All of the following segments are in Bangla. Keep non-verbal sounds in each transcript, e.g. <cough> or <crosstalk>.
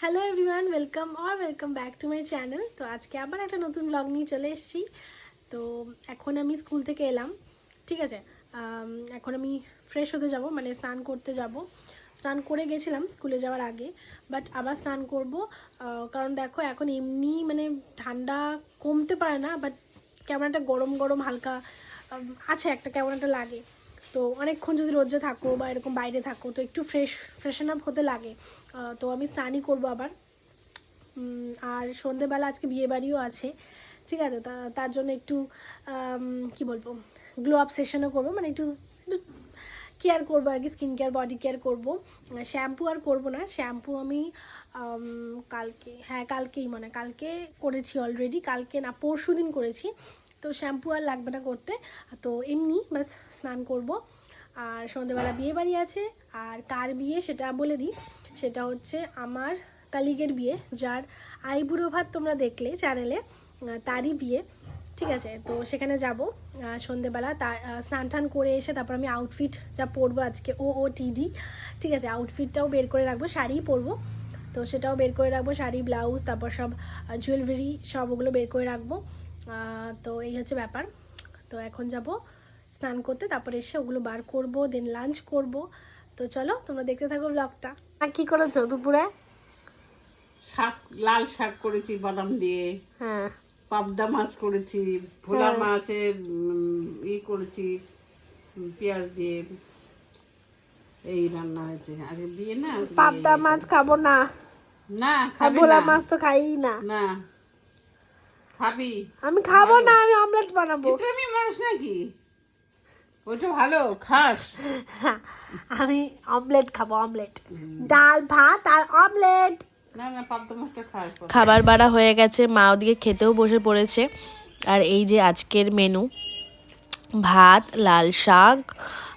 Hello everyone welcome or welcome back to my channel তো আজকে আবার একটা নতুন ব্লগ নিয়ে চলে এসেছি। তো এখন আমি স্কুল থেকে এলাম, ঠিক আছে? এখন আমি ফ্রেশ হতে যাব মানে স্নান করতে যাব। স্নান করে গেছিলাম স্কুলে যাওয়ার আগে বাট আবার স্নান করব। কারণ দেখো এখন এমনি মানে ঠান্ডা কমতে পারে না বাট কেমন একটা গরম গরম হালকা আছে একটা কেমন একটা লাগে। তো অনেকক্ষণ যদি রোদ্রে থাকো বা এরকম বাইরে থাকো, তো একটু ফ্রেশ ফ্রেশন আপ হতে লাগে। তো আমি স্নানই করব আবার। আর সন্ধেবেলা আজকে বিয়ে বাড়িও আছে, ঠিক আছে? তার জন্য একটু কি বলব গ্লো আপ সেশনও করব। মানে একটু কেয়ার করব আর কি স্কিন কেয়ার বডি কেয়ার করব। শ্যাম্পু আর করব না। শ্যাম্পু আমি কালকে হ্যাঁ কালকেই মানে কালকে করেছি অলরেডি কালকে না পরশু দিন করেছি। তো শ্যাম্পু আর লাগবে না করতে। তো এমনি বাস স্নান করব। আর সন্ধ্যেবেলা বিয়ে বাড়ি আছে। আর কার বিয়ে সেটা বলে দিই। সেটা হচ্ছে আমার কালিগের বিয়ে, যার আইবুড়ো ভাত তোমরা দেখলে চ্যানেলে তারই বিয়ে। ঠিক আছে? তো সেখানে যাব। সন্ধেবেলা তার স্নান টান করে এসে তারপর আমি আউটফিট যা পরবো আজকে ও ও টিডি ঠিক আছে? আউটফিটটাও বের করে রাখব, শাড়িই পরবো। তো সেটাও বের করে রাখব, শাড়ি ব্লাউজ তারপর সব জুয়েলারি সব ওগুলো বের করে রাখব। তো এই হচ্ছে ব্যাপার। তো এখন যাব স্নান করতে তারপর এসে ওগুলো বার করব দেন লাঞ্চ করব। তো চলো তোমরা দেখতে থাকো ব্লগটা কি করেছ দুপুরে? শাক লাল শাক করেছি বাদাম দিয়ে। হ্যাঁ। পাবদা মাছ করেছি ভোলা হ্যাঁ। মাছের ই করেছি পেঁয়াজ দিয়ে। এই রান্না হয়েছে। আগে বিয়ে না পাবদা মাছ খাব না। না আর খাবি ভোলা মাছ তো খাই না। না। খাবি? আমি খাব না আমি অমলেট বানাবো। আমি মানুষ নাকি? ওইটা ভালো খাস। <laughs> আমি অমলেট খাব অমলেট। ডাল ভাত আর অমলেট। খাবার বাড়া হয়ে গেছে মা ওদিকে খেতেও বসে পড়েছে। আর এই যে আজকের মেনু ভাত লাল শাক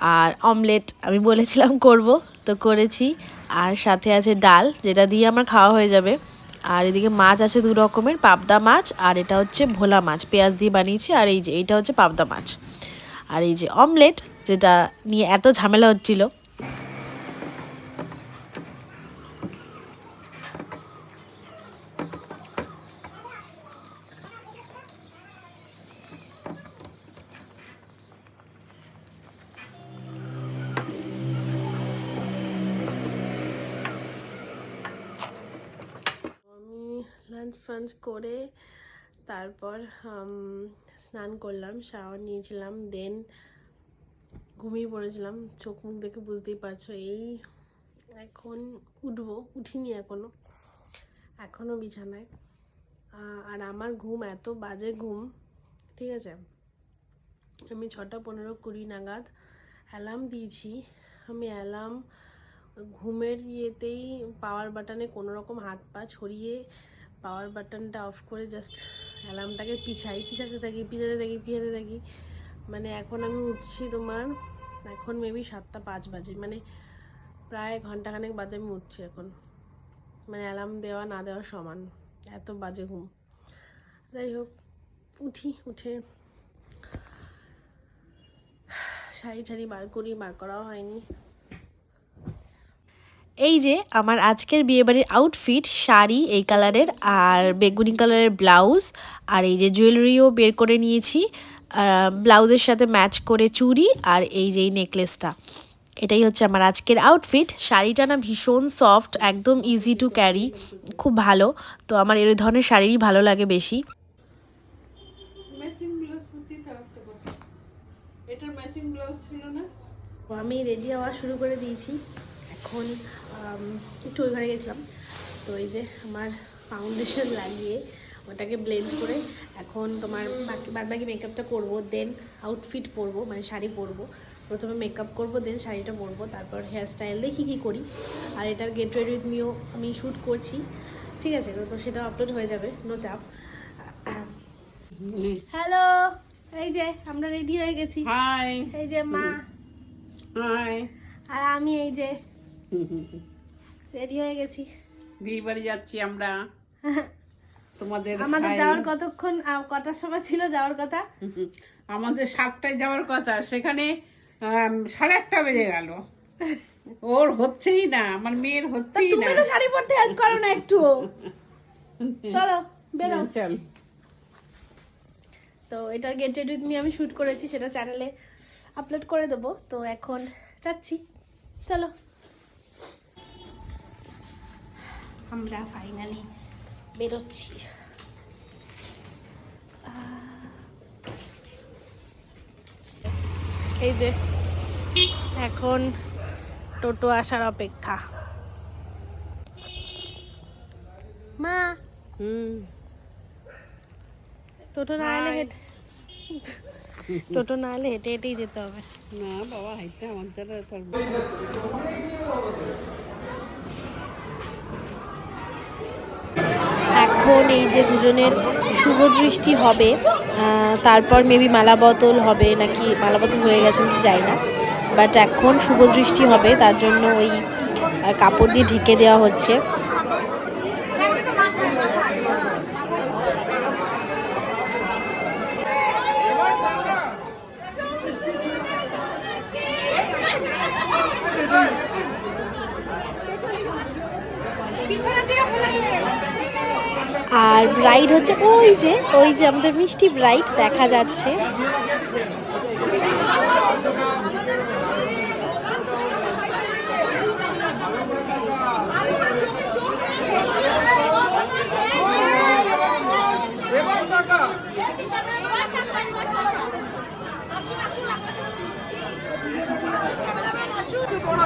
আর অমলেট আমি বলেছিলাম করব তো করেছি। আর সাথে আছে ডাল যেটা দিয়ে আমার খাওয়া হয়ে যাবে। আর এদিকে মাছ আছে দু রকমের, পাবদা মাছ আর এটা হচ্ছে ভোলা মাছ, পেঁয়াজ দিয়ে বানিয়েছি আর এই যে, এইটা হচ্ছে পাবদা মাছ। আর এই যে অমলেট যেটা নিয়ে এত ঝামেলা হচ্ছিল লাঞ্চ করে তারপর স্নান করলাম শাওয়ার নিয়েছিলাম দেন ঘুমিয়ে পড়েছিলাম। চোখ মুখ দেখে বুঝতেই পারছ, এই এখন উঠবো, উঠিনি এখনও এখনও বিছানায়। আর আমার ঘুম, এত বাজে ঘুম, ঠিক আছে? আমি ছটা পনেরো কুড়ি নাগাদ অ্যালার্ম দিয়েছি। আমি অ্যালার্ম ঘুমের ইয়েতেই পাওয়ার বাটনে কোনো রকম হাত পা ছড়িয়ে পাওয়ার বাটনটা অফ করে জাস্ট অ্যালার্মটাকে পিছাই, পিছাতে থাকি পিছাতে থাকি পিছাতে থাকি। মানে এখন আমি উঠছি তোমার, এখন মেবি সাতটা পাঁচ বাজে মানে প্রায় ঘন্টাখানেক বাদে আমি উঠছি এখন। মানে অ্যালার্ম দেওয়া না দেওয়া সমান, এত বাজে ঘুম। যাই হোক, উঠি, উঠে শাড়ি ঠাড়ি বার করি, বার করাও হয়নি। এই যে আমার আজকের বিয়েবাড়ির আউটফিট শাড়ি এই কালারের আর বেগুনি কালারের ব্লাউজ আর এই যে জুয়েলারিও বের করে নিয়েছি। ব্লাউজের সাথে ম্যাচ করে চুড়ি আর এই যে এই নেকলেসটা এটাই হচ্ছে আমার আজকের আউটফিট শাড়িটা না ভীষণ সফট একদম ইজি টু ক্যারি খুব ভালো। তো আমার এই ধরনের শাড়িরই ভালো লাগে বেশি। এটার ম্যাচিং ব্লাউজ ছিল না? আমি রেডি হওয়া শুরু করে দিয়েছি। এখন একটু ওই ঘরে গেছিলাম। তো এই যে আমার ফাউন্ডেশন লাগিয়ে ওটাকে ব্লেন্ড করে এখন তোমার বাকি বাদ বাকি মেকআপটা করব দেন আউটফিট পরবো মানে শাড়ি পরবো। প্রথমে মেকআপ করব দেন শাড়িটা পরবো তারপর হেয়ার স্টাইল দেখি কী করি। আর এটার গেট রেডি উইথ মিও আমি শ্যুট করছি। ঠিক আছে তো তো সেটা আপলোড হয়ে যাবে নো চাপ। হ্যালো এই যে আমরা রেডি হয়ে গেছি। হাই এই যে মা। হাই আর আমি এই যে রেডি হয়ে গেছি। বিয়ে বাড়ি যাচ্ছি আমরা। তোমাদের <laughs> আমাদের যাওয়ার কতক্ষণ কটার সময় ছিল যাওয়ার কথা? <laughs> আমাদের সাতটায় যাওয়ার কথা। সেখানে সাড়ে আটটা বেজে গেল। <laughs> ওর হচ্ছেই না আমার মেয়ের হচ্ছেই না। তুমি তো শাড়ি পরতে হেল্প করো না একটু। চলো বেরো। চল। তো এটার গেট রেডি উইথ মি আমি শ্যুট করেছি সেটা চ্যানেলে আপলোড করে দেবো। তো এখন যাচ্ছি। চলো। আমরা ফাইনালি বেরোচ্ছি। এই যে এখন টোটো আসার অপেক্ষা। মা! হুম। টোটো না এলে হেঁটে টোটো না এলে হেঁটে হেঁটেই যেতে হবে। না বাবা হাইতে আমার দ্বারা তোর এখন এই যে দুজনের শুভ দৃষ্টি হবে তারপর মেবি মালা বদল হবে, নাকি মালা বদল হয়ে গেছে আমি যাই না বাট এখন শুভ দৃষ্টি হবে, তার জন্য ওই কাপড় দিয়ে ঢেকে দেওয়া হচ্ছে। আর ব্রাইড হচ্ছে ওই যে ওই যে আমাদের মিষ্টি ব্রাইড দেখা যাচ্ছে।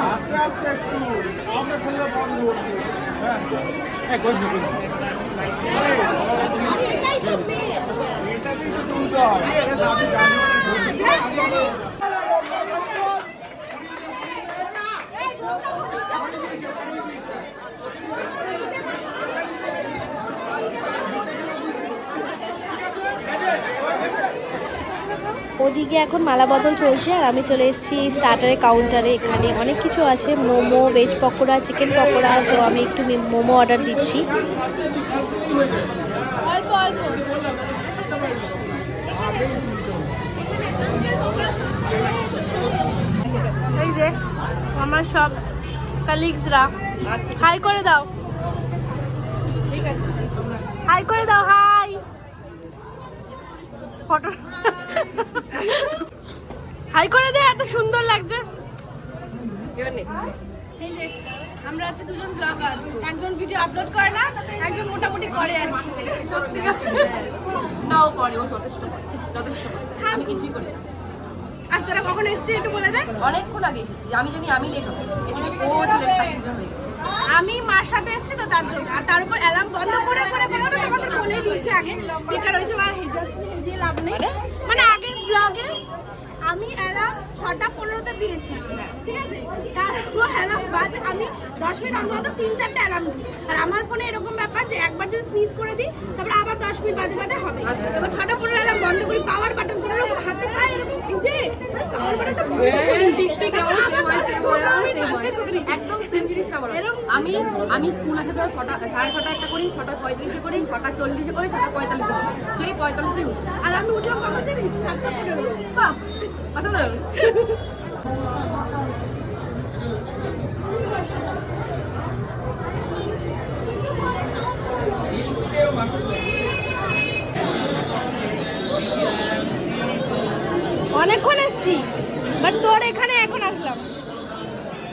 আস্তে আস্তে একটু। আমরা খেললে বন্ধ হচ্ছে হ্যাঁ। এক বসে এটা কিন্তু তুলতে হয় এটা দাবি দাবি ওদিকে এখন মালা বদল চলছে, আর আমি চলে এসেছি স্টার্টারের কাউন্টারে এখানে অনেক কিছু আছে, মোমো ভেজ পকোড়া চিকেন পকোড়া, তো আমি একটু মোমো অর্ডার দিচ্ছি। এই যে, আমার সব কালিগসরা হাই করে দাও। হাই করে দাও হাই ফটো হাই করে দে এত সুন্দর লাগছে। আমরা হচ্ছে দুজন ব্লগার একজন ভিডিও আপলোড করে না একজন মোটামুটি করে আর। নাও করে ও যথেষ্ট করে যথেষ্ট করে। আমি কিছুই করি না। আর তোরা কখন এসছিস একটু বলে দে। অনেকক্ষণ আগে এসেছি। আমি জানি আমি লেট হবে। এদিকে ও যে লেট প্যাসেঞ্জার হয়ে গেছে। আমি মার সাথে এসেছি তো তার জন্য। আর তার উপর অ্যালার্ম বন্ধ করে করে করে করে তোমাদের বলেই দিয়েছি আগে। বেকার হয়েছে আর হেজার হেজিয়ে লাভ নেই। মানে? আগে ব্লগে আমি অ্যালার্ম ছটা পনেরোতে দিয়েছি। ঠিক আছে? তারপর অ্যালার্ম বাজে আমি দশ মিনিট অন্তর অন্তর তিন চারটে অ্যালার্ম দিই। আর আমার ফোনে এরকম ব্যাপার যে একবার যদি স্নিজ করে দিই তারপরে আবার দশ মিনিট বাদে বাদে হবে। আচ্ছা। এবার ছটা পনেরো অ্যালার্ম বন্ধ করি পাওয়ার বাটন কোনো রকম হাতে পায়ে এরকম ভিজে পাওয়ার বাটনটা একদম সেম আমি আমি স্কুল আসে তো ছটা সাড়ে ছটা একটা করি ছটা পঁয়ত্রিশে করি ছটা চল্লিশে করি ছটা পঁয়তাল্লিশে করি। সেই পঁয়তাল্লিশে উঠি। আর আমি উঠলাম কখন জানি সাতটা পনেরো। বাহ অসাধারণ <laughs> অনেকক্ষণ এসছি বাট তোর এখানে এখন আসলাম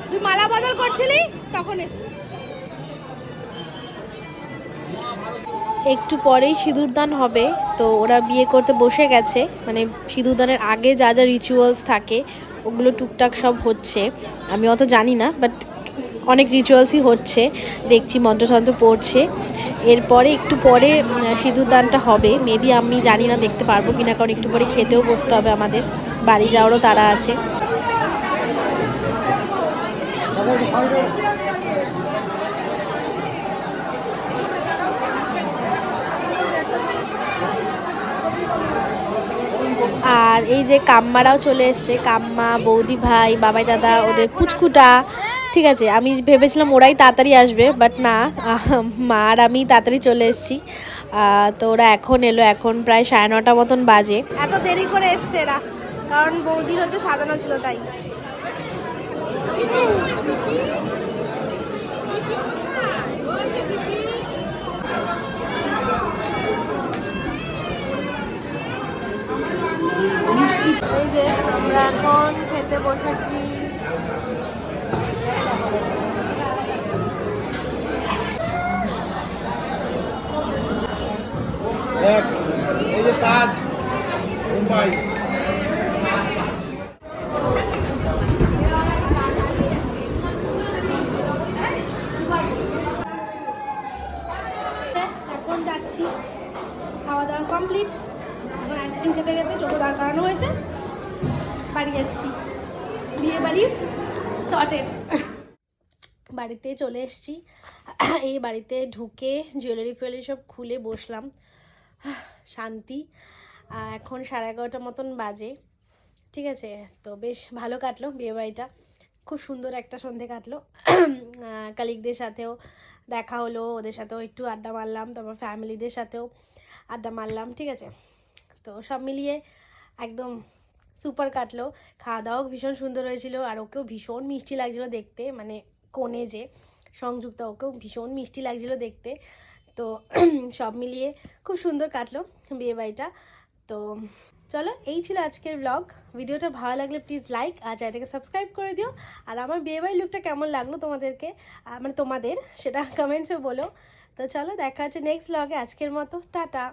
তুই মালা বদল করছিলি তখন এসছি একটু পরেই সিঁদুরদান হবে, তো ওরা বিয়ে করতে বসে গেছে। মানে সিঁদুরদানের আগে যা যা রিচুয়ালস থাকে, ওগুলো টুকটাক সব হচ্ছে। আমি অত জানি না বাট অনেক রিচুয়ালসই হচ্ছে। দেখছি মন্ত্রতন্ত্র পড়ছে। এরপরে একটু পরে সিঁদুরদানটা হবে। মেবি আমি জানি না, দেখতে পারব কিনা, কারণ একটু পরে খেতেও বসতে হবে আমাদের। বাড়ি যাওয়ারও তারা আছে। আর এই যে কাম্মারাও চলে এসছে, কাম্মা, বৌদি ভাই, বাবাই দাদা, ওদের পুচকুটা, ঠিক আছে, আমি ভেবেছিলাম ওরাই তাড়াতাড়ি আসবে বাট না মা আর আমি তাড়াতাড়ি চলে এসেছি। তো ওরা এখন এলো, এখন প্রায় সাড়ে নটা মতন বাজে। এত দেরি করে এসছে এরা, কারণ বৌদির হচ্ছে সাজানো ছিল তাই। এই যে আমরা এখন খেতে বসেছি। এক এই যে তাজ। এখন যাচ্ছি খাওয়া দাওয়া কমপ্লিট এখন আইসক্রিম খেতে খেতে টোটো দাঁড় করানো হয়েছে। বাড়ি যাচ্ছি। বিয়ে বাড়ি সর্টেড বাড়িতে চলে এসেছি। এই বাড়িতে ঢুকে জুয়েলারি ফুয়েলারি সব খুলে বসলাম। শান্তি। এখন সাড়ে এগারোটার মতন বাজে। ঠিক আছে? তো বেশ ভালো কাটলো বিয়েবাড়িটা খুব সুন্দর একটা সন্ধে কাটলো। কালিকদের সাথেও দেখা হলো, ওদের সাথেও একটু আড্ডা মারলাম, তারপর ফ্যামিলিদের সাথেও আড্ডা মারলাম, ঠিক আছে? তো সব মিলিয়ে একদম সুপার কাটলো। খাওয়া দাওয়াও ভীষণ সুন্দর হয়েছিল, আর ওকেও ভীষণ মিষ্টি লাগছিল দেখতে মানে কোণে যে সংযুক্ত, ওকেও ভীষণ মিষ্টি লাগছিল দেখতে। তো <clears throat> সব মিলিয়ে খুব সুন্দর কাটলো বিয়েবাড়িটা। তো চলো, এই ছিল আজকের ব্লগ ভিডিওটা ভালো লাগলে প্লিজ লাইক আর চ্যানেলটাকে সাবস্ক্রাইব করে দিও। আর আমার বিয়েবাড়ির লুকটা কেমন লাগল তোমাদেরকে? মানে তোমাদের, সেটা <laughs> কমেন্টসে বলো। তো চলো, দেখা হচ্ছে নেক্সট ব্লগে আজকের মতো, টাটা।